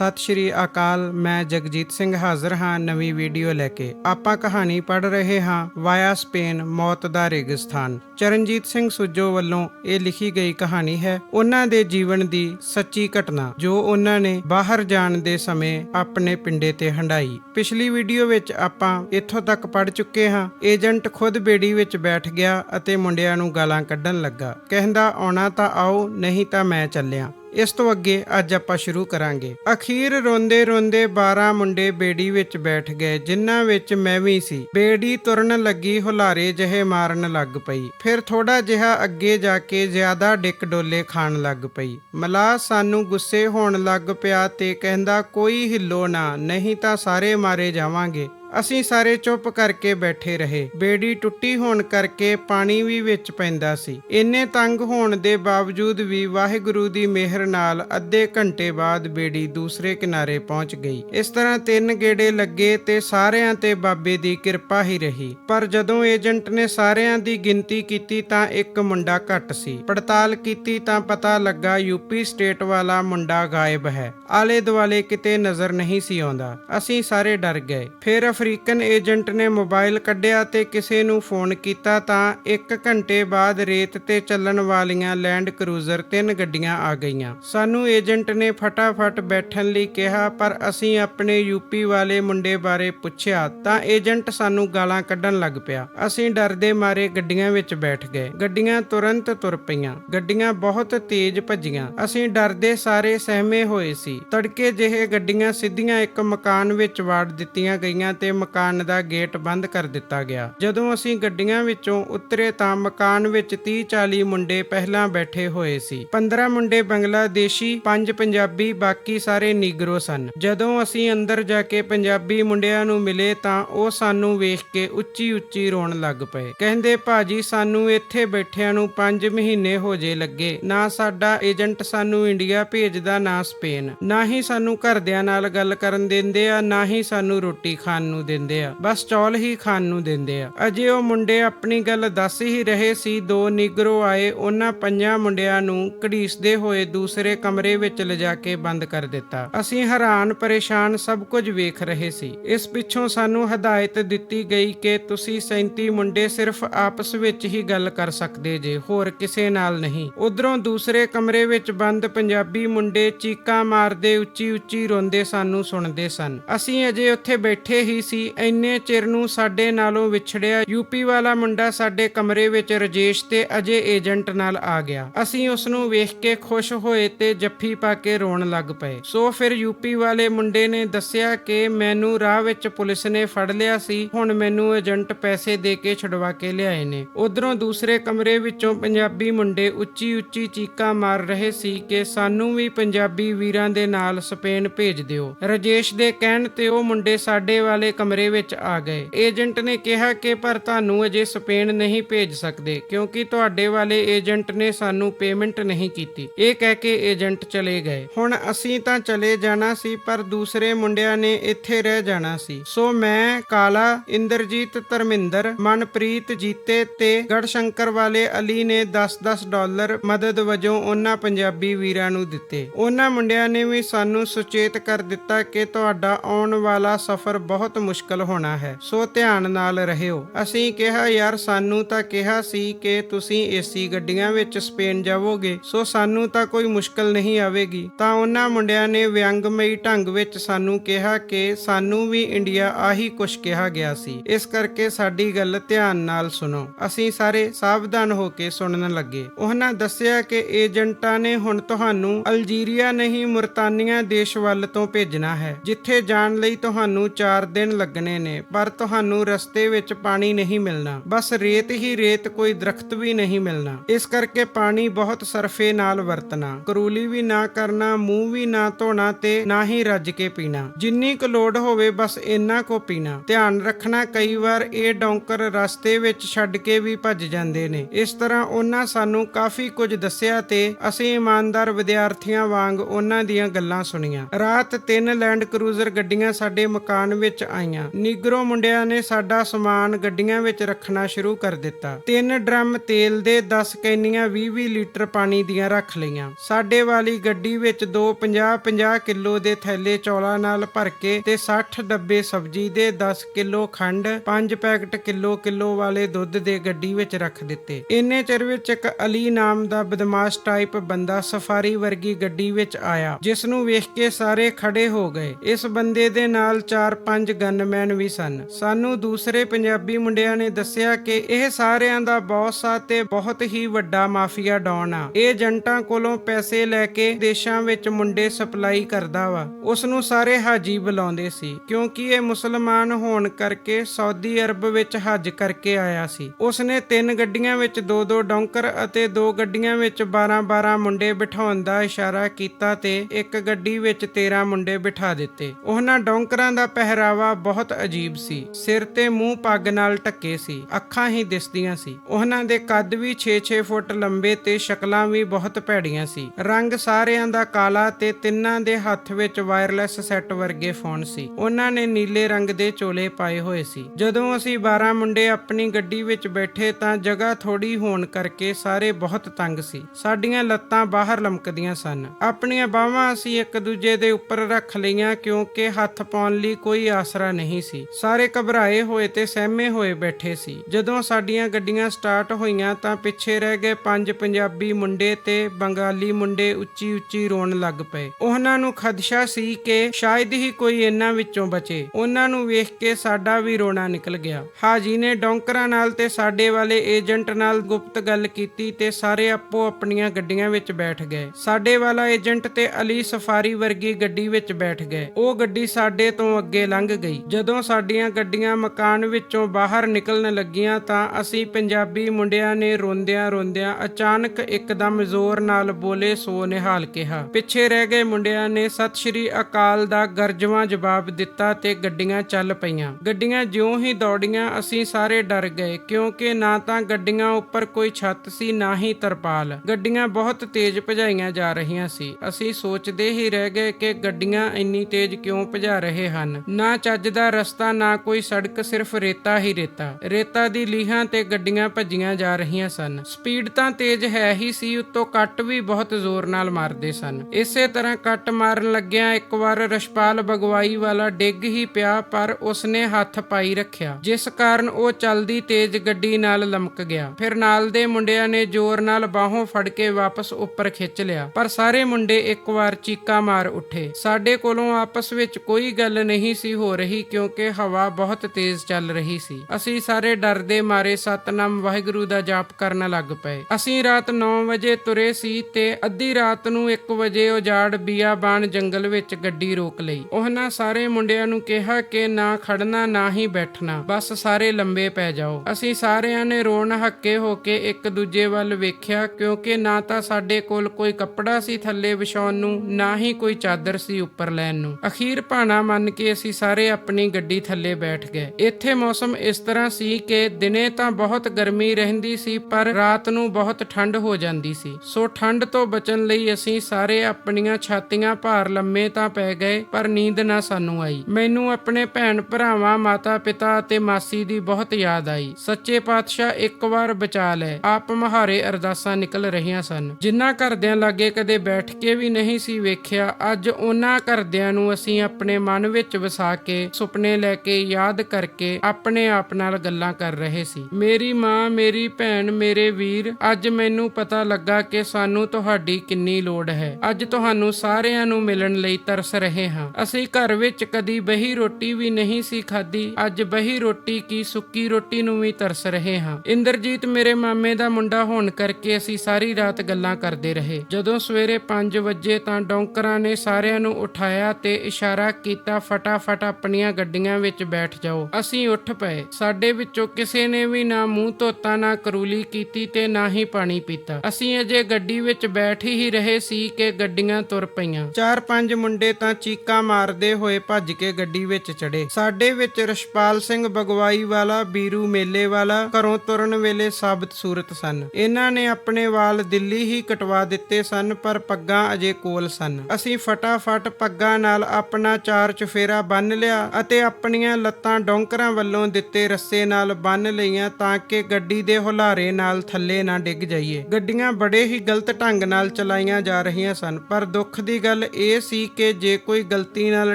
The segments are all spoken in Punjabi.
ਸਤਿ ਸ਼੍ਰੀ ਅਕਾਲ, ਮੈਂ ਜਗਜੀਤ ਸਿੰਘ ਹਾਜ਼ਰ ਹਾਂ ਨਵੀਂ ਵੀਡੀਓ ਲੈ ਕੇ। ਆਪਾਂ ਕਹਾਣੀ ਪੜ੍ਹ ਰਹੇ ਹਾਂ ਵਾਇਆ ਸਪੇਨ ਮੌਤ ਦਾ ਰੇਗਿਸਤਾਨ ਚਰਨਜੀਤ ਸਿੰਘ ਸੁੱਜੋ ਵੱਲੋਂ ਇਹ ਲਿਖੀ ਗਈ ਕਹਾਣੀ ਹੈ, ਉਹਨਾਂ ਦੇ ਜੀਵਨ ਦੀ ਸੱਚੀ ਘਟਨਾ, ਜੋ ਉਹਨਾਂ ਨੇ ਬਾਹਰ ਜਾਣ ਦੇ ਸਮੇਂ ਆਪਣੇ ਪਿੰਡੇ ਤੇ ਹੰਡਾਈ ਪਿਛਲੀ ਵੀਡੀਓ ਵਿੱਚ ਆਪਾਂ ਇੱਥੋਂ ਤੱਕ ਪੜ੍ਹ ਚੁੱਕੇ ਹਾਂ, ਏਜੰਟ ਖੁਦ ਬੇੜੀ ਵਿੱਚ ਬੈਠ ਗਿਆ ਅਤੇ ਮੁੰਡਿਆਂ ਨੂੰ ਗਾਲਾਂ ਕੱਢਣ ਲੱਗਾ। ਕਹਿੰਦਾ, ਆਉਣਾ ਤਾਂ ਆਓ, ਨਹੀਂ ਤਾਂ ਮੈਂ ਚੱਲਿਆ। ਇਸ ਤੋਂ ਅੱਗੇ ਅੱਜ ਆਪਾਂ ਸ਼ੁਰੂ ਕਰਾਂਗੇ। ਅਖੀਰ ਰੋਂਦੇ ਰੋਂਦੇ 12 ਮੁੰਡੇ ਬੇੜੀ ਵਿੱਚ ਬੈਠ ਗਏ, ਜਿਨ੍ਹਾਂ ਵਿੱਚ ਮੈਂ ਵੀ ਸੀ। ਬੇੜੀ ਤੁਰਨ ਲੱਗੀ, ਹੁਲਾਰੇ ਜਿਹੇ ਮਾਰਨ ਲੱਗ ਪਈ। ਫਿਰ ਥੋੜਾ ਜਿਹਾ ਅੱਗੇ ਜਾ ਕੇ ਜ਼ਿਆਦਾ ਡਿੱਕ ਡੋਲੇ ਖਾਣ ਲੱਗ ਪਈ। ਮਲਾ ਸਾਨੂੰ ਗੁੱਸੇ ਹੋਣ ਲੱਗ ਪਿਆ ਤੇ ਕਹਿੰਦਾ, ਕੋਈ ਹਿੱਲੋ ਨਾ, ਨਹੀਂ ਤਾਂ ਸਾਰੇ ਮਾਰੇ ਜਾਵਾਂਗੇ। ਅਸੀਂ ਸਾਰੇ ਚੁੱਪ ਕਰਕੇ ਬੈਠੇ ਰਹੇ। ਬੇੜੀ ਟੁੱਟੀ ਹੋਣ ਕਰਕੇ ਪਾਣੀ ਵੀ ਵਿੱਚ ਪੈਂਦਾ ਸੀ। ਇੰਨੇ ਤੰਗ ਹੋਣ ਦੇ ਬਾਵਜੂਦ ਵੀ ਵਾਹਿਗੁਰੂ ਦੀ ਮਿਹਰ ਨਾਲ ਅੱਧੇ ਘੰਟੇ ਬਾਅਦ ਬੇੜੀ ਦੂਸਰੇ ਕਿਨਾਰੇ ਪਹੁੰਚ ਗਈ। ਇਸ ਤਰ੍ਹਾਂ ਤਿੰਨ ਗੇੜੇ ਲੱਗੇ ਤੇ ਸਾਰਿਆਂ ਤੇ ਬਾਬੇ ਦੀ ਕਿਰਪਾ ਹੀ ਰਹੀ। ਪਰ ਜਦੋਂ ਏਜੰਟ ਨੇ ਸਾਰਿਆਂ ਦੀ ਗਿਣਤੀ ਕੀਤੀ ਤਾਂ ਇੱਕ ਮੁੰਡਾ ਘੱਟ ਸੀ। ਪੜਤਾਲ ਕੀਤੀ ਤਾਂ ਪਤਾ ਲੱਗਾ ਯੂਪੀ ਸਟੇਟ ਵਾਲਾ ਮੁੰਡਾ ਗਾਇਬ ਹੈ। ਆਲੇ ਦੁਆਲੇ ਕਿਤੇ ਨਜ਼ਰ ਨਹੀਂ ਸੀ ਆਉਂਦਾ। ਅਸੀਂ ਸਾਰੇ ਡਰ ਗਏ। ਫਿਰ ਅਫਰੀਕਨ ਏਜੰਟ ਨੇ ਮੋਬਾਈਲ ਕੱਢਿਆ ਤੇ ਕਿਸੇ ਨੂੰ ਫੋਨ ਕੀਤਾ ਤਾਂ 1 ਘੰਟੇ ਬਾਅਦ ਰੇਤ ਤੇ ਚੱਲਣ ਵਾਲੀਆਂ ਲੈਂਡ ਕਰੂਜ਼ਰ ਤਿੰਨ ਗੱਡੀਆਂ ਆ ਗਈਆਂ। ਸਾਨੂੰ ਏਜੰਟ ਨੇ ਫਟਾਫਟ ਬੈਠਣ ਲਈ ਕਿਹਾ, ਪਰ ਅਸੀਂ ਆਪਣੇ ਯੂਪੀ ਵਾਲੇ ਮੁੰਡੇ ਬਾਰੇ ਪੁੱਛਿਆ ਤਾਂ ਏਜੰਟ ਸਾਨੂੰ ਗਾਲਾਂ ਕੱਢਣ ਲੱਗ ਪਿਆ। ਅਸੀਂ ਡਰਦੇ ਮਾਰੇ ਗੱਡੀਆਂ ਵਿੱਚ ਬੈਠ ਗਏ। ਗੱਡੀਆਂ ਤੁਰੰਤ ਤੁਰ ਪਈਆਂ। ਗੱਡੀਆਂ ਬਹੁਤ ਤੇਜ਼ ਭੱਜੀਆਂ। ਅਸੀਂ ਡਰਦੇ ਸਾਰੇ ਸਹਿਮੇ ਹੋਏ ਸੀ। ਤੜਕੇ ਜਿਹੇ ਗੱਡੀਆਂ ਸਿੱਧੀਆਂ ਇੱਕ ਮਕਾਨ ਵਿੱਚ ਵਾੜ ਦਿੱਤੀਆਂ ਗਈਆਂ ਤੇ ਮਕਾਨ ਦਾ ਗੇਟ ਬੰਦ ਕਰ ਦਿੱਤਾ ਗਿਆ। ਜਦੋਂ ਅਸੀਂ ਗੱਡੀਆਂ ਵਿੱਚੋਂ ਉਤਰੇ ਤਾਂ ਮਕਾਨ ਵਿੱਚ 30 40 ਮੁੰਡੇ ਪਹਿਲਾਂ ਬੈਠੇ ਹੋਏ ਸੀ। 15 ਮੁੰਡੇ ਬੰਗਲਾਦੇਸ਼ੀ, ਪੰਜ ਪੰਜਾਬੀ, ਬਾਕੀ ਸਾਰੇ ਨੀਗਰੋ ਸਨ। ਜਦੋਂ ਅਸੀਂ ਅੰਦਰ ਜਾ ਕੇ ਪੰਜਾਬੀ ਮੁੰਡਿਆਂ ਨੂੰ ਮਿਲੇ ਤਾਂ ਉਹ ਸਾਨੂੰ ਵੇਖ ਕੇ ਉੱਚੀ ਉੱਚੀ ਰੋਣ ਲੱਗ ਪਏ। ਕਹਿੰਦੇ, ਭਾਜੀ, ਸਾਨੂੰ ਇੱਥੇ ਬੈਠਿਆਂ ਨੂੰ 5 ਮਹੀਨੇ ਹੋ ਜੇ ਲੱਗੇ। ਨਾ ਸਾਡਾ ਏਜੰਟ ਸਾਨੂੰ ਇੰਡੀਆ ਭੇਜਦਾ, ਨਾ ਸਪੇਨ। ਨਾ ਹੀ ਸਾਨੂੰ ਘਰਦਿਆਂ ਨਾਲ ਗੱਲ ਕਰਨ ਦਿੰਦੇ ਆ, ਨਾ ਹੀ ਸਾਨੂੰ ਰੋਟੀ ਖਾਣ ਨੂੰ ਦਿੰਦੇ ਆ। ਬਸ ਚੌਲ ਹੀ ਖਾਣ ਨੂੰ ਦਿੰਦੇ ਆ। ਅਜੇ ਉਹ ਮੁੰਡੇ ਆਪਣੀ ਗੱਲ ਦੱਸ ਹੀ ਰਹੇ ਸੀ। ਦੋ ਨਿਗਰੋ ਆਏ। ਉਹਨਾਂ ਪੰਜਾਂ ਮੁੰਡਿਆਂ ਨੂੰ ਘੜੀਸਦੇ ਹੋਏ ਦੂਸਰੇ ਕਮਰੇ ਵਿੱਚ ਲਿਜਾ ਕੇ ਬੰਦ ਕਰ ਦਿੱਤਾ। ਅਸੀਂ ਹੈਰਾਨ, ਪਰੇਸ਼ਾਨ ਸਭ ਕੁਝ ਵੇਖ ਰਹੇ ਸੀ। ਇਸ ਪਿੱਛੋਂ ਸਾਨੂੰ ਹਦਾਇਤ ਦਿੱਤੀ ਗਈ ਕਿ ਤੁਸੀਂ 37 ਮੁੰਡੇ ਸਿਰਫ ਆਪਸ ਵਿੱਚ ਹੀ ਗੱਲ ਕਰ ਸਕਦੇ ਜੇ, ਹੋਰ ਕਿਸੇ ਨਾਲ ਨਹੀਂ। ਉਧਰੋਂ ਦੂਸਰੇ ਕਮਰੇ ਵਿੱਚ ਬੰਦ ਪੰਜਾਬੀ ਮੁੰਡੇ ਚੀਕਾਂ ਮਾਰਦੇ ਉੱਚੀ ਉੱਚੀ ਰੋਂਦੇ ਸਾਨੂੰ ਸੁਣਦੇ ਸਨ। ਅਸੀਂ ਅਜੇ ਉੱਥੇ ਬੈਠੇ ਹੀ ਸੀ ਇੰਨੇ ਚਿਰ ਨੂੰ ਸਾਡੇ ਨਾਲੋਂ ਵਿਛੜਿਆ ਯੂਪੀ ਵਾਲਾ ਮੁੰਡਾ ਸਾਡੇ ਕਮਰੇ ਵਿੱਚ ਰਜੇਸ਼ ਤੇ ਅਜੇ ਏਜੰਟ ਨਾਲ ਆ ਗਿਆ। ਅਸੀਂ ਉਸ ਨੂੰ ਵੇਖ ਕੇ ਖੁਸ਼ ਹੋਏ ਤੇ ਜੱਫੀ ਪਾ ਕੇ ਰੋਣ ਲੱਗ ਪਏ। ਸੋ ਫਿਰ ਯੂਪੀ ਵਾਲੇ ਮੁੰਡੇ ਨੇ ਦੱਸਿਆ ਕਿ ਮੈਨੂੰ ਰਾਹ ਵਿੱਚ ਪੁਲਿਸ ਨੇ ਫੜ ਲਿਆ ਸੀ, ਹੁਣ ਮੈਨੂੰ ਏਜੰਟ ਪੈਸੇ ਦੇ ਕੇ ਛਡਵਾ ਕੇ ਲਿਆਏ ਨੇ। ਉਧਰੋਂ ਦੂਸਰੇ ਕਮਰੇ ਵਿੱਚੋਂ ਪੰਜਾਬੀ ਮੁੰਡੇ ਉੱਚੀ ਉੱਚੀ ਚੀਕਾਂ ਮਾਰ ਰਹੇ ਸੀ ਕਿ ਸਾਨੂੰ ਵੀ ਪੰਜਾਬੀ ਵੀਰਾਂ ਦੇ ਨਾਲ ਸਪੇਨ ਭੇਜ ਦਿਓ। ਰਜੇਸ਼ ਦੇ ਕਹਿਣ ਤੇ ਉਹ ਮੁੰਡੇ ਸਾਡੇ ਵਾਲੇ ਕਮਰੇ ਵਿੱਚ ਆ ਗਏ। ਏਜੰਟ ਨੇ ਕਿਹਾ ਕਿ ਪਰ ਤੁਹਾਨੂੰ ਅਜੇ ਸਪੇਨ ਨਹੀਂ ਭੇਜ ਸਕਦੇ, ਕਿਉਂਕਿ ਤੁਹਾਡੇ ਵਾਲੇ ਏਜੰਟ ਨੇ ਸਾਨੂੰ ਪੇਮੈਂਟ ਨਹੀਂ ਕੀਤੀ। ਇਹ ਕਹਿ ਕੇ ਏਜੰਟ ਚਲੇ ਗਏ। ਹੁਣ ਅਸੀਂ ਤਾਂ ਚਲੇ ਜਾਣਾ ਸੀ, ਪਰ ਦੂਸਰੇ ਮੁੰਡਿਆਂ ਨੇ ਇੱਥੇ ਰਹਿ ਜਾਣਾ ਸੀ। ਸੋ ਮੈਂ, ਕਾਲਾ, ਇੰਦਰਜੀਤ, ਧਰਮਿੰਦਰ, ਮਨਪ੍ਰੀਤ, ਜੀਤੇ ਤੇ ਗੜਸ਼ੰਕਰ ਵਾਲੇ ਅਲੀ ਨੇ 10-10 ਡਾਲਰ ਮਦਦ ਵਜੋਂ ਉਹਨਾਂ ਪੰਜਾਬੀ ਵੀਰਾਂ ਨੂੰ ਦਿੱਤੇ। ਉਹਨਾਂ ਮੁੰਡਿਆਂ ਨੇ ਵੀ ਸਾਨੂੰ ਸੁਚੇਤ ਕਰ ਦਿੱਤਾ ਕਿ ਤੁਹਾਡਾ ਆਉਣ ਵਾਲਾ ਸਫ਼ਰ ਬਹੁਤ ਮੁਸ਼ਕਲ ਹੋਣਾ ਹੈ। ਸੋ ਧਿਆਨ ਨਾਲ ਰਹਿਓ। ਅਸੀਂ ਕਿਹਾ, ਯਾਰ, ਸਾਨੂੰ ਤਾਂ ਕਿਹਾ ਸੀ ਕਿ ਤੁਸੀਂ ਏਸੀ ਗੱਡੀਆਂ ਵਿੱਚ ਸਪੇਨ ਜਾਵੋਗੇ। ਸੋ ਸਾਨੂੰ ਤਾਂ ਕੋਈ ਮੁਸ਼ਕਲ ਨਹੀਂ ਆਵੇਗੀ। ਤਾਂ ਉਹਨਾਂ ਮੁੰਡਿਆਂ ਨੇ ਵਿਅੰਗਮਈ ਢੰਗ ਵਿੱਚ ਸਾਨੂੰ ਕਿਹਾ ਕਿ ਸਾਨੂੰ ਵੀ ਇੰਡੀਆ ਆਹੀ ਕੁਝ ਕਿਹਾ ਗਿਆ ਸੀ। ਇਸ ਕਰਕੇ ਸਾਡੀ ਗੱਲ ਧਿਆਨ ਨਾਲ ਸੁਣੋ। ਅਸੀਂ ਸਾਰੇ ਸਾਵਧਾਨ ਹੋ ਕੇ ਸੁਣਨ ਲੱਗੇ। ਉਹਨਾਂ ਦੱਸਿਆ ਕਿ ਏਜੰਟਾਂ ਨੇ ਹੁਣ ਤੁਹਾਨੂੰ ਅਲਜੀਰੀਆ ਨਹੀਂ, ਮੁਰਤਾਨੀਆ ਦੇਸ਼ ਵੱਲ ਤੋਂ ਭੇਜਣਾ ਹੈ, ਜਿੱਥੇ ਜਾਣ ਲਈ ਤੁਹਾਨੂੰ 4 ਦਿਨ ਲੱਗਣੇ ਨੇ, ਪਰ ਤੁਹਾਨੂੰ ਰਸਤੇ ਵਿੱਚ ਪਾਣੀ ਨਹੀਂ ਮਿਲਣਾ। ਬਸ ਰੇਤ ਹੀ ਰੇਤ, ਕੋਈ ਦਰਖਤ ਵੀ ਨਹੀਂ ਮਿਲਣਾ। ਇਸ ਕਰਕੇ ਪਾਣੀ ਬਹੁਤ ਸਰਫੇ ਨਾਲ ਵਰਤਣਾ। ਕਰੂਲੀ ਵੀ ਨਾ ਕਰਨਾ, ਮੂੰਹ ਵੀ ਨਾ ਧੋਣਾ ਤੇ ਨਾ ਹੀ ਰੱਜ ਕੇ ਪੀਣਾ। ਜਿੰਨੀ ਕੁ ਲੋੜ ਹੋਵੇ ਬਸ ਇੰਨਾ ਕੋ ਪੀਣਾ। ਧਿਆਨ ਰੱਖਣਾ, ਕਈ ਵਾਰ ਇਹ ਡੌਂਕਰ ਰਸਤੇ ਵਿੱਚ ਛੱਡ ਕੇ ਵੀ ਭੱਜ ਜਾਂਦੇ ਨੇ। ਇਸ ਤਰ੍ਹਾਂ ਉਹਨਾਂ ਸਾਨੂੰ ਕਾਫੀ ਕੁਝ ਦੱਸਿਆ ਤੇ ਅਸੀਂ ਇਮਾਨਦਾਰ ਵਿਦਿਆਰਥੀਆਂ ਵਾਂਗ ਉਹਨਾਂ ਦੀਆਂ ਗੱਲਾਂ ਸੁਣੀਆਂ। ਰਾਤ ਤਿੰਨ ਲੈਂਡ ਕਰੂਜ਼ਰ ਗੱਡੀਆਂ ਸਾਡੇ ਮਕਾਨ ਵਿੱਚ ਆਈਆਂ। ਨੀਗਰੋ ਮੁੰਡਿਆਂ ਨੇ ਸਾਡਾ ਸਮਾਨ ਗੱਡੀਆਂ ਵਿੱਚ ਰੱਖਣਾ ਸ਼ੁਰੂ ਕਰ ਦਿੱਤਾ। ਤਿੰਨ ਡਰਮ ਤੇਲ ਦੇ 10 ਕੈਨੀਆਂ 20-20 ਲੀਟਰ ਪਾਣੀ ਦੀਆਂ ਰੱਖ ਲਈਆਂ। ਸਾਡੇ ਵਾਲੀ ਗੱਡੀ ਵਿੱਚ ਦੋ 50-50 ਕਿਲੋ ਦੇ ਥੈਲੇ ਚੌਲਾਂ ਨਾਲ ਭਰ ਕੇ ਤੇ 60 ਡੱਬੇ ਸਬਜ਼ੀ ਦੇ 10 ਕਿਲੋ ਖੰਡ 5 ਪੈਕਟ ਕਿਲੋ ਕਿਲੋ ਵਾਲੇ ਦੁੱਧ ਦੇ ਗੱਡੀ ਵਿੱਚ ਰੱਖ ਦਿੱਤੇ। ਇੰਨੇ ਚਿਰ ਵਿੱਚ ਇੱਕ ਅਲੀ ਨਾਮ ਦਾ ਬਦਮਾਸ਼ ਟਾਈਪ ਬੰਦਾ ਸਫਾਰੀ ਵਰਗੀ ਗੱਡੀ ਵਿੱਚ ਆਇਆ ਜਿਸ ਨੂੰ ਵੇਖ ਕੇ ਸਾਰੇ ਖੜੇ ਹੋ ਗਏ। ਇਸ ਬੰਦੇ ਦੇ ਨਾਲ 4-5 ਗਨਮੈਨ ਵੀ ਸਨ। ਸਾਨੂੰ ਦੂਸਰੇ ਪੰਜਾਬੀ ਮੁੰਡਿਆਂ ਨੇ ਦੱਸਿਆ ਕਿ ਇਹ ਸਾਰਿਆਂ ਦਾ ਬੌਸ ਆ ਤੇ ਬਹੁਤ ਹੀ ਵੱਡਾ ਮਾਫੀਆ ਡੌਨ ਆ। ਇਹ ਏਜੰਟਾਂ ਕੋਲੋਂ ਪੈਸੇ ਲੈ ਕੇ ਦੇਸ਼ਾਂ ਵਿੱਚ ਮੁੰਡੇ ਸਪਲਾਈ ਕਰਦਾ ਵਾ। ਉਸ ਨੂੰ ਸਾਰੇ ਹਾਜੀ ਬੁਲਾਉਂਦੇ ਸੀ, ਕਿਉਂਕਿ ਇਹ ਮੁਸਲਮਾਨ ਹੋਣ ਕਰਕੇ ਸਾਊਦੀ ਅਰਬ ਵਿੱਚ ਹੱਜ ਕਰਕੇ ਆਇਆ ਸੀ। ਉਸ ਨੇ ਤਿੰਨ ਗੱਡੀਆਂ ਵਿੱਚ ਦੋ ਦੋ ਡੌਂਕਰ ਅਤੇ ਦੋ ਗੱਡੀਆਂ ਵਿੱਚ 12-12 ਮੁੰਡੇ ਬਿਠਾਉਣ ਦਾ ਇਸ਼ਾਰਾ ਕੀਤਾ ਤੇ ਇੱਕ ਗੱਡੀ ਵਿੱਚ 13 ਮੁੰਡੇ ਬਿਠਾ ਦਿੱਤੇ। ਉਹਨਾਂ ਡੌਂਕਰਾਂ ਦਾ ਪਹਿਰਾਵਾ ਬਹੁਤ ਅਜੀਬ ਸੀ। ਸਿਰ ਤੇ ਮੂੰਹ ਪੱਗ ਨਾਲ ਢੱਕੇ ਸੀ। ਅੱਖਾਂ ਹੀ ਦਿਸਦੀਆਂ ਸੀ। ਉਹਨਾਂ ਦੇ ਕੱਦ ਵੀ 6-6 ਫੁੱਟ ਲੰਬੇ ਤੇ ਸ਼ਕਲਾਂ ਵੀ ਬਹੁਤ ਭੈੜੀਆਂ ਸੀ। ਰੰਗ ਸਾਰਿਆਂ ਦਾ ਕਾਲਾ ਤੇ ਤਿੰਨਾਂ ਦੇ ਹੱਥ ਵਿੱਚ ਵਾਇਰਲੈਸ ਸੈੱਟ ਵਰਗੇ ਫੋਨ ਸੀ। ਉਹਨਾਂ ਨੇ ਨੀਲੇ ਰੰਗ ਦੇ ਚੋਲੇ ਪਾਏ ਹੋਏ ਸੀ। ਜਦੋਂ ਅਸੀਂ 12 ਮੁੰਡੇ ਆਪਣੀ ਗੱਡੀ ਵਿੱਚ ਬੈਠੇ ਤਾਂ ਜਗ੍ਹਾ ਥੋੜੀ ਹੋਣ ਕਰਕੇ ਸਾਰੇ ਬਹੁਤ ਤੰਗ ਸੀ। ਸਾਡੀਆਂ ਲੱਤਾਂ ਬਾਹਰ ਲਮਕਦੀਆਂ ਸਨ। ਆਪਣੀਆਂ ਬਾਹਾਂ ਅਸੀਂ ਇੱਕ ਦੂਜੇ ਦੇ ਉੱਪਰ ਰੱਖ ਲਈਆਂ ਕਿਉਂਕਿ ਹੱਥ ਪਾਉਣ ਲਈ ਕੋਈ ਆਸਰਾ ਨਹੀਂ ਸੀ। ਸਾਰੇ ਘਬਰਾਏ ਹੋਏ ਤੇ ਸਹਿਮੇ ਹੋਏ ਬੈਠੇ ਸੀ। ਜਦੋਂ ਸਾਡੀਆਂ ਗੱਡੀਆਂ ਸਟਾਰਟ ਹੋਈਆਂ ਤਾਂ ਪਿੱਛੇ ਰਹਿ ਗਏ ਪੰਜ ਪੰਜਾਬੀ ਮੁੰਡੇ ਤੇ ਬੰਗਾਲੀ ਮੁੰਡੇ ਉੱਚੀ ਉੱਚੀ ਰੋਣ ਲੱਗ ਪਏ। ਉਹਨਾਂ ਨੂੰ ਖਦਸ਼ਾ ਸੀ ਕਿ ਸ਼ਾਇਦ ਹੀ ਕੋਈ ਇਹਨਾਂ ਵਿੱਚੋਂ ਬਚੇ। ਉਹਨਾਂ ਨੂੰ ਵੇਖ ਕੇ ਸਾਡਾ ਵੀ ਰੋਣਾ ਨਿਕਲ ਗਿਆ। ਹਾਜੀ ਨੇ ਡੌਂਕਰਾਂ ਨਾਲ ਤੇ ਸਾਡੇ ਵਾਲੇ ਏਜੰਟ ਨਾਲ ਗੁਪਤ ਗੱਲ ਕੀਤੀ ਤੇ ਸਾਰੇ ਆਪੋ ਆਪਣੀਆਂ ਗੱਡੀਆਂ ਵਿੱਚ ਬੈਠ ਗਏ। ਸਾਡੇ ਵਾਲਾ ਏਜੰਟ ਤੇ ਅਲੀ ਸਫਾਰੀ ਵਰਗੀ ਗੱਡੀ ਵਿੱਚ ਬੈਠ ਗਏ। ਉਹ ਗੱਡੀ ਸਾਡੇ ਤੋਂ ਅੱਗੇ ਲੰਘ ਗਈ। ਜਦੋਂ ਸਾਡੀਆਂ ਗੱਡੀਆਂ ਮਕਾਨ ਵਿੱਚੋਂ ਬਾਹਰ ਨਿਕਲਣ ਲੱਗੀਆਂ ਤਾਂ ਅਸੀਂ ਪੰਜਾਬੀ ਮੁੰਡਿਆਂ ਨੇ ਰੋਂਦਿਆਂ ਰੋਂਦਿਆਂ ਅਚਾਨਕ ਇੱਕਦਮ ਜ਼ੋਰ ਨਾਲ ਬੋਲੇ, ਸੋ ਨਿਹਾਲ, ਕਿਹਾ। ਪਿੱਛੇ ਰਹਿ ਗਏ ਮੁੰਡਿਆਂ ਨੇ ਸਤਿ ਸ਼੍ਰੀ ਅਕਾਲ ਦਾ ਗਰਜਵਾਂ ਜਵਾਬ ਦਿੱਤਾ ਤੇ ਗੱਡੀਆਂ ਚੱਲ ਪਈਆਂ। ਗੱਡੀਆਂ ਜਿਉਂ ਹੀ ਦੌੜੀਆਂ, ਅਸੀਂ ਸਾਰੇ ਡਰ ਗਏ, ਕਿਉਂਕਿ ਨਾ ਤਾਂ ਗੱਡੀਆਂ ਉੱਪਰ ਕੋਈ ਛੱਤ ਸੀ, ਨਾ ਹੀ ਤਰਪਾਲ। ਗੱਡੀਆਂ ਬਹੁਤ ਤੇਜ਼ ਭਜਾਈਆਂ ਜਾ ਰਹੀਆਂ ਸੀ। ਅਸੀਂ ਸੋਚਦੇ ਹੀ ਰਹਿ ਗਏ ਕਿ ਗੱਡੀਆਂ ਇੰਨੀ ਤੇਜ਼ ਕਿਉਂ ਭਜਾ ਰਹੇ ਹਨ? ਨਾ ਚੱਜ ਦਾ ਰਸਤਾ ਨਾ ਕੋਈ ਸੜਕ ਸਿਰਫ ਰੇਤਾ ਹੀ ਰੇਤਾ। ਰੇਤਾ ਦੀ ਲੀਹਾਂ ਤੇ ਗੱਡੀਆਂ ਭੱਜੀਆਂ ਜਾ ਰਹੀਆਂ ਸਨ। ਸਪੀਡ ਤਾਂ ਤੇਜ਼ ਹੈ ਹੀ ਸੀ, ਉੱਤੋਂ ਕੱਟ ਵੀ ਬਹੁਤ ਜ਼ੋਰ ਨਾਲ ਮਾਰਦੇ ਸਨ। ਇਸੇ ਤਰ੍ਹਾਂ ਕੱਟ ਮਾਰਨ ਲੱਗਿਆਂ ਇੱਕ ਵਾਰ ਰਸ਼ਪਾਲ ਬਗਵਾਈ ਵਾਲਾ ਡਿੱਗ ਹੀ ਪਿਆ, ਪਰ ਉਸਨੇ ਹੱਥ ਪਾਈ ਰੱਖਿਆ, ਜਿਸ ਕਾਰਨ ਉਹ ਚਲਦੀ ਤੇਜ਼ ਗੱਡੀ ਨਾਲ ਲਮਕ ਗਿਆ। ਫਿਰ ਨਾਲ ਦੇ ਮੁੰਡਿਆਂ ਨੇ ਜ਼ੋਰ ਨਾਲ ਬਾਹੋਂ ਫੜ ਕੇ ਵਾਪਸ ਉੱਪਰ ਖਿੱਚ ਲਿਆ, ਪਰ ਸਾਰੇ ਮੁੰਡੇ ਇੱਕ ਵਾਰ ਚੀਕਾ ਮਾਰ ਉੱਠੇ। ਸਾਡੇ ਕੋਲੋਂ ਆਪਸ ਵਿੱਚ ਕੋਈ ਗੱਲ ਨਹੀਂ ਸੀ ਹੋ ਰਹੀ ਕਿਉਂਕਿ ਹਵਾ ਬਹੁਤ ਤੇਜ਼ ਚੱਲ ਰਹੀ ਸੀ। ਅਸੀਂ ਸਾਰੇ ਡਰਦੇ ਮਾਰੇ ਸਤਨਾਮ ਵਾਹਿਗੁਰੂ ਦਾ ਜਾਪ ਕਰਨ ਲੱਗ ਪਏ। ਅਸੀਂ ਰਾਤ 9 ਵਜੇ ਤੁਰੇ ਸੀ ਤੇ ਅੱਧੀ ਰਾਤ ਨੂੰ 1 ਵਜੇ ਉਜਾੜ ਬੀਆਬਾਨ ਜੰਗਲ ਵਿੱਚ ਗੱਡੀ ਰੋਕ ਲਈ। ਉਹਨਾਂ ਸਾਰੇ ਮੁੰਡਿਆਂ ਨੂੰ ਕਿਹਾ ਕਿ ਨਾ ਖੜਨਾ, ਨਾ ਹੀ ਬੈਠਣਾ। ਬਸ ਸਾਰੇ ਲੰਬੇ ਪੈ ਜਾਓ। ਅਸੀਂ ਸਾਰਿਆਂ ਨੇ ਰੋਣ ਹੱਕੇ ਹੋ ਕੇ ਇੱਕ ਦੂਜੇ ਵੱਲ ਵੇਖਿਆ ਕਿਉਂਕਿ ਨਾ ਤਾਂ ਸਾਡੇ ਕੋਲ ਕੋਈ ਕੱਪੜਾ ਸੀ ਥੱਲੇ ਵਿਛਾਉਣ ਨੂੰ, ਨਾ ਹੀ ਕੋਈ ਚਾਦਰ ਸੀ ਉੱਪਰ ਲੈਣ ਨੂੰ। ਅਖੀਰ ਭਾਣਾ ਮੰਨ ਕੇ ਅਸੀਂ ਸਾਰੇ ਆਪਣੀ ਗੱਡੀ ਥੱਲੇ ਬੈਠ ਗਏ। ਇੱਥੇ ਮੌਸਮ ਇਸ ਤਰ੍ਹਾਂ ਸੀ ਕਿ ਦਿਨੇ ਤਾਂ ਬਹੁਤ ਗਰਮੀ ਰਹਿੰਦੀ ਸੀ, ਪਰ ਰਾਤ ਨੂੰ ਬਹੁਤ ਠੰਡ ਹੋ ਜਾਂਦੀ ਸੀ। ਸੋ ਠੰਡ ਤੋਂ ਬਚਣ ਲਈ ਅਸੀਂ ਸਾਰੇ ਆਪਣੀਆਂ ਛਾਤੀਆਂ ਭਾਰ ਲੰਮੇ ਤਾਂ ਪੈ ਗਏ, ਪਰ ਨੀਂਦ ਨਾ ਸਾਨੂੰ ਆਈ। ਮੈਨੂੰ ਆਪਣੇ ਭੈਣ ਭਰਾਵਾਂ ਮਾਤਾ ਪਿਤਾ ਅਤੇ ਮਾਸੀ ਦੀ ਬਹੁਤ ਯਾਦ ਆਈ। ਸੱਚੇ ਪਾਤਸ਼ਾਹ ਇੱਕ ਵਾਰ ਬਚਾ ਲੈ। ਆਪ ਮਹਾਰੇ ਅਰਦਾਸਾਂ ਨਿਕਲ ਰਹੀਆਂ ਸਨ। ਜਿਨ੍ਹਾਂ ਘਰਦਿਆਂ ਲਾਗੇ ਕਦੇ ਬੈਠ ਕੇ ਵੀ ਨਹੀਂ ਸੀ ਵੇਖਿਆ, ਅੱਜ ਉਹਨਾਂ ਘਰਦਿਆਂ ਨੂੰ ਅਸੀਂ ਆਪਣੇ ਮਨ ਵਿੱਚ ਵਸਾ ਕੇ ਸੁਪਨੇ ਲੈ ਕੇ ਯਾਦ ਕਰਕੇ ਆਪਣੇ ਆਪ ਨਾਲ ਗੱਲਾਂ ਕਰ ਰਹੇ ਸੀ। ਮੇਰੀ ਮਾਂ, ਮੇਰੀ ਭੈਣ, ਮੇਰੇ ਵੀਰ, ਅੱਜ ਮੈਨੂੰ ਪਤਾ ਲੱਗਾ ਕਿ ਸਾਨੂੰ ਤੁਹਾਡੀ ਕਿੰਨੀ ਲੋੜ ਹੈ। ਅੱਜ ਤੁਹਾਨੂੰ ਸਾਰਿਆਂ ਨੂੰ ਮਿਲਣ ਲਈ ਤਰਸ ਰਹੇ ਹਾਂ। ਅਸੀਂ ਘਰ ਵਿੱਚ ਕਦੀ ਬਹੀ ਰੋਟੀ ਵੀ ਨਹੀਂ ਸੀ ਖਾਧੀ। ਅੱਜ ਬਹੀ ਰੋਟੀ ਕੀ ਸੁੱਕੀ ਰੋਟੀ ਨੂੰ ਵੀ ਤਰਸ ਰਹੇ ਹਾਂ। ਇੰਦਰਜੀਤ ਮੇਰੇ ਮਾਮੇ ਦਾ ਮੁੰਡਾ ਹੋਣ ਕਰਕੇ ਅਸੀਂ ਸਾਰੀ ਰਾਤ ਗੱਲਾਂ ਕਰਦੇ ਰਹੇ। ਜਦੋਂ ਸਵੇਰੇ 5 ਵਜੇ ਤਾਂ ਡੌਂਕਰਾਂ ਨੇ ਸਾਰਿਆਂ ਨੂੰ ਉਠਾਇਆ ਤੇ ਇਸ਼ਾਰਾ ਕੀਤਾ, ਫਟਾਫਟ ਆਪਣੀ ਆਪਣੀਆਂ ਗੱਡੀਆਂ ਵਿੱਚ ਬੈਠ ਜਾਓ। ਅਸੀਂ ਉੱਠ ਪਏ। ਸਾਡੇ ਵਿੱਚੋਂ ਕਿਸੇ ਨੇ ਵੀ ਨਾ ਮੂੰਹ ਧੋਤਾ, ਨਾ ਕਰੂਲੀ ਕੀਤੀ ਤੇ ਨਾ ਹੀ ਪਾਣੀ ਪੀਤਾ। ਅਸੀਂ ਅਜੇ ਗੱਡੀ ਵਿੱਚ ਬੈਠ ਹੀ ਰਹੇ ਸੀ ਕਿ ਗੱਡੀਆਂ ਤੁਰ ਪਈਆਂ। ਚਾਰ ਪੰਜ ਮੁੰਡੇ ਤਾਂ ਚੀਕਾਂ ਮਾਰਦੇ ਹੋਏ ਭੱਜ ਕੇ ਗੱਡੀ ਵਿੱਚ ਚੜੇ ਸਾਡੇ ਵਿੱਚ ਰਸ਼ਪਾਲ ਸਿੰਘ ਬਗਵਾਈ ਵਾਲਾ, ਬੀਰੂ ਮੇਲੇ ਵਾਲਾ ਘਰੋਂ ਤੁਰਨ ਵੇਲੇ ਸਾਬਤ ਸੂਰਤ ਸਨ। ਇਹਨਾਂ ਨੇ ਆਪਣੇ ਵਾਲ ਦਿੱਲੀ ਹੀ ਕਟਵਾ ਦਿੱਤੇ ਸਨ, ਪਰ ਪੱਗਾਂ ਅਜੇ ਕੋਲ ਸਨ। ਅਸੀਂ ਫਟਾਫਟ ਪੱਗਾਂ ਨਾਲ ਆਪਣਾ ਚਾਰ ਚੁਫੇਰਾ ਬੰਨ ਲਿਆ। ਅਤੇ ਆਪਣੀਆਂ ਲੱਤਾਂ ਡੋਂਕਰਾਂ ਵੱਲੋਂ ਦਿੱਤੇ ਰੱਸੇ ਨਾਲ ਬੰਨ ਲਈਆਂ ਤਾਂ ਕਿ ਗੱਡੀ ਦੇ ਹੁਲਾਰੇ ਨਾਲ ਥੱਲੇ ਨਾ ਡਿੱਗ ਜਾਈਏ। ਗੱਡੀਆਂ ਬੜੇ ਹੀ ਗਲਤ ਢੰਗ ਨਾਲ ਚਲਾਈਆਂ ਜਾ ਰਹੀਆਂ ਸਨ, ਪਰ ਦੁੱਖ ਦੀ ਗੱਲ ਇਹ ਸੀ ਕਿ ਜੇ ਕੋਈ ਗਲਤੀ ਨਾਲ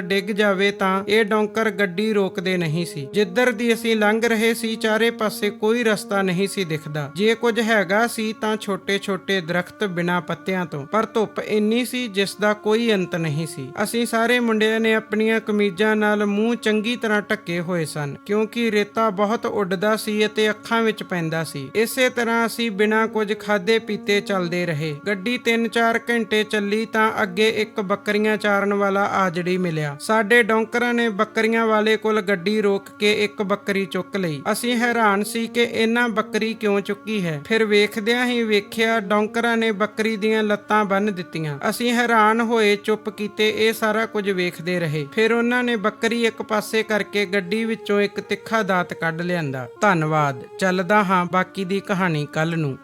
ਡਿੱਗ ਜਾਵੇ ਤਾਂ ਇਹ ਡੋਂਕਰ ਗੱਡੀ ਰੋਕਦੇ ਨਹੀਂ ਸੀ। ਜਿੱਧਰ ਦੀ ਅਸੀਂ ਲੰਘ ਰਹੇ ਸੀ, ਚਾਰੇ ਪਾਸੇ ਕੋਈ ਰਸਤਾ ਨਹੀਂ ਸੀ ਦਿਖਦਾ। ਜੇ ਕੁਝ ਹੈਗਾ ਸੀ ਤਾਂ ਛੋਟੇ-ਛੋਟੇ ਦਰਖਤ ਬਿਨਾਂ ਪੱਤਿਆਂ ਤੋਂ, ਪਰ ਧੁੱਪ ਇੰਨੀ ਸੀ ਜਿਸ ਦਾ ਕੋਈ ਅੰਤ ਨਹੀਂ ਸੀ। ਅਸੀਂ ਸਾਰੇ ਮੁੰਡਿਆਂ ਨੇ ਆਪਣੀਆਂ ਕਮੀਜ਼ਾਂ ਨਾਲ ਮੂੰਹ ਚੰਗੀ ਤਰ੍ਹਾਂ ਢੱਕੇ ਹੋਏ ਸਨ, ਕਿਉਂਕਿ ਰੇਤਾ ਬਹੁਤ ਉੱਡਦਾ ਸੀ ਅਤੇ ਅੱਖਾਂ ਵਿੱਚ ਪੈਂਦਾ ਸੀ। ਇਸੇ ਤਰ੍ਹਾਂ ਅਸੀਂ ਬਿਨਾਂ ਕੁਝ ਖਾਦੇ ਪੀਤੇ ਚੱਲਦੇ ਰਹੇ। ਗੱਡੀ 3-4 ਘੰਟੇ ਚੱਲੀ ਤਾਂ ਅੱਗੇ ਇੱਕ ਬੱਕਰੀਆਂ ਚਾਰਨ ਵਾਲਾ ਆਜੜੀ ਮਿਲਿਆ। ਸਾਡੇ ਡੌਂਕਰਾਂ ਨੇ ਬੱਕਰੀਆਂ ਵਾਲੇ ਕੋਲ ਗੱਡੀ ਰੋਕ ਕੇ ਇੱਕ ਬੱਕਰੀ ਚੁੱਕ ਲਈ। ਅਸੀਂ ਹੈਰਾਨ ਸੀ ਕਿ ਇਹਨਾਂ ਬੱਕਰੀ ਕਿਉਂ ਚੁੱਕੀ ਹੈ। ਫਿਰ ਵੇਖਦਿਆਂ ਹੀ ਵੇਖਿਆ ਡੌਂਕਰਾਂ ਨੇ ਬੱਕਰੀ ਦੀਆਂ ਲੱਤਾਂ ਬੰਨ ਦਿੱਤੀਆਂ। ਅਸੀਂ ਹੈਰਾਨ ਹੋਏ ਚੁੱਪ ਕੀਤੇ, ਇਹ ਸਾਰਾ ਕੁਝ ਵੇਖਦੇ ਰਹੇ। ਫਿਰ ਉਹਨਾਂ ਨੇ ਬੱਕਰੀ ਇੱਕ ਪਾਸੇ ਕਰਕੇ ਗੱਡੀ ਵਿੱਚੋਂ ਇੱਕ ਤਿੱਖਾ ਦਾਤ ਕੱਢ ਲਿਆਂਦਾ। ਧੰਨਵਾਦ, ਚੱਲਦਾ ਹਾਂ ਬਾਕੀ ਦੀ ਕਹਾਣੀ ਕੱਲ ਨੂੰ।